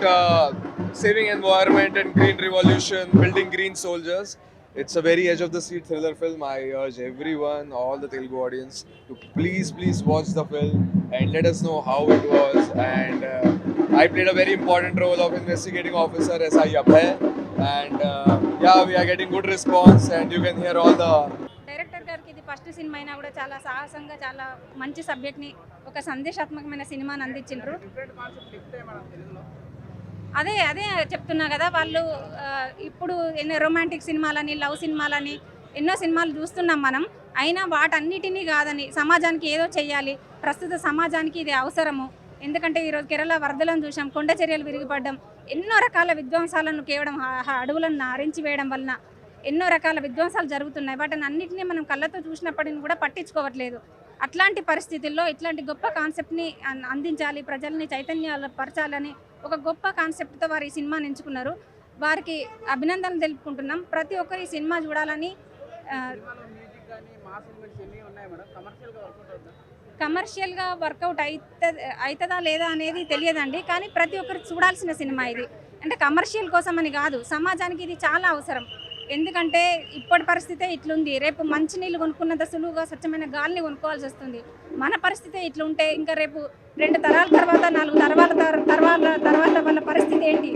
uh, saving environment and green revolution, building green soldiers. It's a very edge of the seat thriller film. I urge everyone, all the Telugu audience, to please, please watch the film and let us know how it was. And uh, I played a very important role of investigating officer SI Abhay. And uh, yeah, we are getting good response, and you can hear all the director గారికి ఇది first cinema అయినా కూడా చాలా సాహసంగా చాలా మంచి సబ్జెక్ట్ని ఒక సందేశాత్మకమైన సినిమాని అందించారు అదే అదే చెప్తున్నా కదా వాళ్ళు ఇప్పుడు ఎన్నో రొమాంటిక్ సినిమాలని లవ్ సినిమాలని ఎన్నో సినిమాలు చూస్తున్నాం మనం. అయినా వాటన్నిటినీ కాదని సమాజానికి ఏదో చెయ్యాలి. ప్రస్తుత సమాజానికి ఇది అవసరము. ఎందుకంటే ఈరోజు కేరళ వరదలను చూసాం కొండ చర్యలు విరిగిపడడం ఎన్నో రకాల విధ్వంసాలను కేవడం అడవులను నారించి వేయడం వలన ఎన్నో రకాల విధ్వంసాలు జరుగుతున్నాయి. వాటిని అన్నింటినీ మనం కళ్ళతో చూసినప్పటిని కూడా పట్టించుకోవట్లేదు. అట్లాంటి పరిస్థితుల్లో ఇట్లాంటి గొప్ప కాన్సెప్ట్ని అందించాలి ప్రజల్ని చైతన్యాలు పరచాలని ఒక గొప్ప కాన్సెప్ట్తో వారు ఈ సినిమాని ఎంచుకున్నారు. వారికి అభినందనలు తెలుపుకుంటున్నాం. ప్రతి ఒక్కరు ఈ సినిమా చూడాలని కమర్షియల్గా వర్కౌట్ అవుతుంది అవుతుందా లేదా అనేది తెలియదండి. కానీ ప్రతి ఒక్కరు చూడాల్సిన సినిమా ఇది. అంటే కమర్షియల్ కోసం అని కాదు సమాజానికి ఇది చాలా అవసరం. ఎందుకంటే ఇప్పటి పరిస్థితే ఇట్లుంది. రేపు మంచినీళ్ళు కొనుక్కున్నంత సులువుగా స్వచ్ఛమైన గాలిని కొనుక్కోవాల్సి వస్తుంది. మన పరిస్థితే ఇట్లుంటే ఇంకా రేపు రెండు తరాల తర్వాత నాలుగు తరాల తర్వాత తర్వాత వాళ్ళ పరిస్థితి ఏంటి?